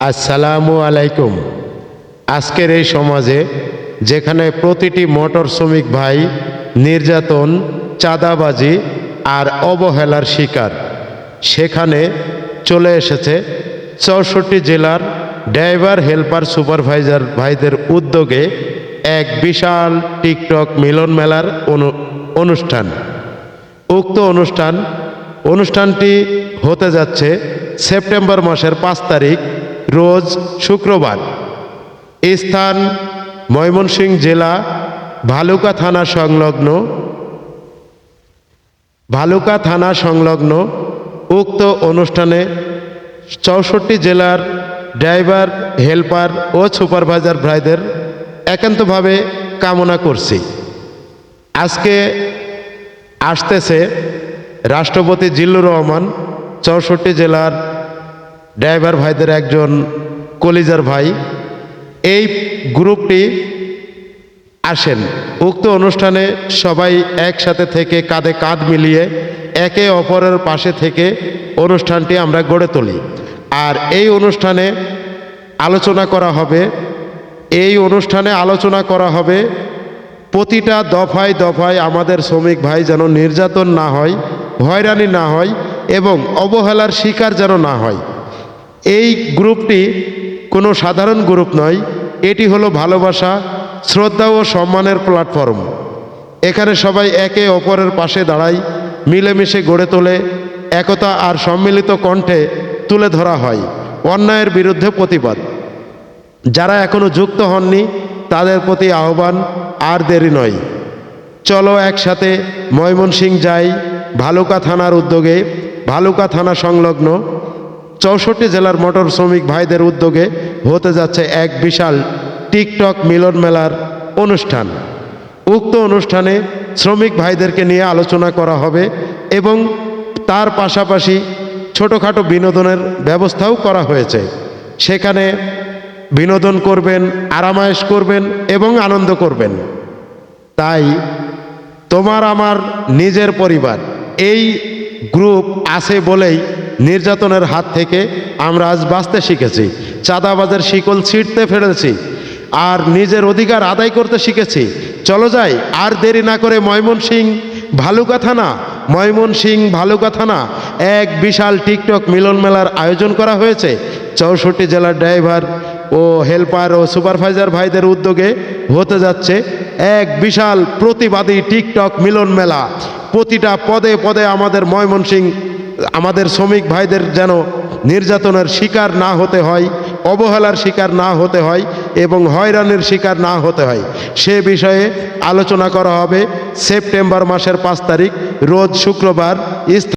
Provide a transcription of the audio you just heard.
আসসালামু আলাইকুম। আজকের এই সমাজে যেখানে প্রতিটি মোটর শ্রমিক ভাই নির্যাতন, চাঁদাবাজি আর অবহেলার শিকার, সেখানে চলে এসেছে চৌষট্টি জেলার ড্রাইভার, হেল্পার, সুপারভাইজার ভাইদের উদ্যোগে এক বিশাল টিকটক মিলন মেলার অনু- অনুষ্ঠান। উক্ত অনুষ্ঠান, অনুষ্ঠানটি হতে যাচ্ছে সেপ্টেম্বর মাসের পাঁচ তারিখ রোজ শুক্রবার। স্থান ময়মনসিংহ জেলা ভালুকা থানা সংলগ্ন। ভালুকা থানা সংলগ্ন। উক্ত অনুষ্ঠানে চৌষট্টি জেলার ড্রাইভার, হেল্পার ও সুপারভাইজার ভাইদের একান্তভাবে কামনা করছি। আজকে আসতেছে রাষ্ট্রপতি জিল্লুর রহমান চৌষট্টি জেলার ড্রাইভার ভাইদের একজন কলিজার ভাই, এই গ্রুপটি আসেন। উক্ত অনুষ্ঠানে সবাই একসাথে থেকে কাঁধে কাঁধ মিলিয়ে একে অপরের পাশে থেকে অনুষ্ঠানটি আমরা গড়ে তুলি। আর এই অনুষ্ঠানে আলোচনা করা হবে, এই অনুষ্ঠানে আলোচনা করা হবে প্রতিটা দফায় দফায় আমাদের শ্রমিক ভাই যেন নির্যাতন না হয়, হয়রানি না হয় এবং অবহেলার শিকার যেন না হয়। এই গ্রুপটি কোনো সাধারণ গ্রুপ নয়, এটি হলো ভালোবাসা, শ্রদ্ধা ও সম্মানের প্ল্যাটফর্ম। এখানে সবাই একে অপরের পাশে দাঁড়ায়, মিলেমিশে গড়ে তোলে, একতা আর সম্মিলিত কণ্ঠে তুলে ধরা হয়, অন্যায়ের বিরুদ্ধে প্রতিবাদ। যারা এখনও যুক্ত হননি, তাদের প্রতি আহ্বান, আর দেরি নয়। চলো একসাথে ময়মনসিং যাই, ভালুকা থানার উদ্যোগে, ভালুকা থানা সংলগ্ন চৌষট্টি জেলার মোটর শ্রমিক ভাইদের উদ্যোগে হতে যাচ্ছে এক বিশাল টিকটক মিলন মেলার অনুষ্ঠান। উক্ত অনুষ্ঠানে শ্রমিক ভাইদেরকে নিয়ে আলোচনা করা হবে এবং তার পাশাপাশি ছোটোখাটো বিনোদনের ব্যবস্থাও করা হয়েছে। সেখানে বিনোদন করবেন, আরামায়েশ করবেন এবং আনন্দ করবেন। তাই তোমার, আমার, নিজের পরিবার, এই গ্রুপ আছে বলেই নির্যাতনের হাত থেকে আমরা আজ বাঁচতে শিখেছি। চাঁদাবাজের শিকল ছিঁড়তে ফেলেছি আর নিজের অধিকার আদায় করতে শিখেছি। চলো যাই, আর দেরি না করে ময়মনসিং ভালুকা থানা ময়মনসিং ভালুকা থানা এক বিশাল টিকটক মিলন মেলার আয়োজন করা হয়েছে। চৌষট্টি জেলার ড্রাইভার ও হেল্পার ও সুপারভাইজার ভাইদের উদ্যোগে হতে যাচ্ছে এক বিশাল প্রতিবাদী টিকটক মিলন মেলা। প্রতিটা পদে পদে আমাদের ময়মনসিং আমাদের শ্রমিক ভাইদের যেন নির্যাতনের শিকার না হতে হয়, অবহেলার শিকার না হতে হয় এবং হয়রানির শিকার না হতে হয়। সে বিষয়ে আলোচনা করা হবে সেপ্টেম্বর মাসের পাঁচ তারিখ, রোজ শুক্রবার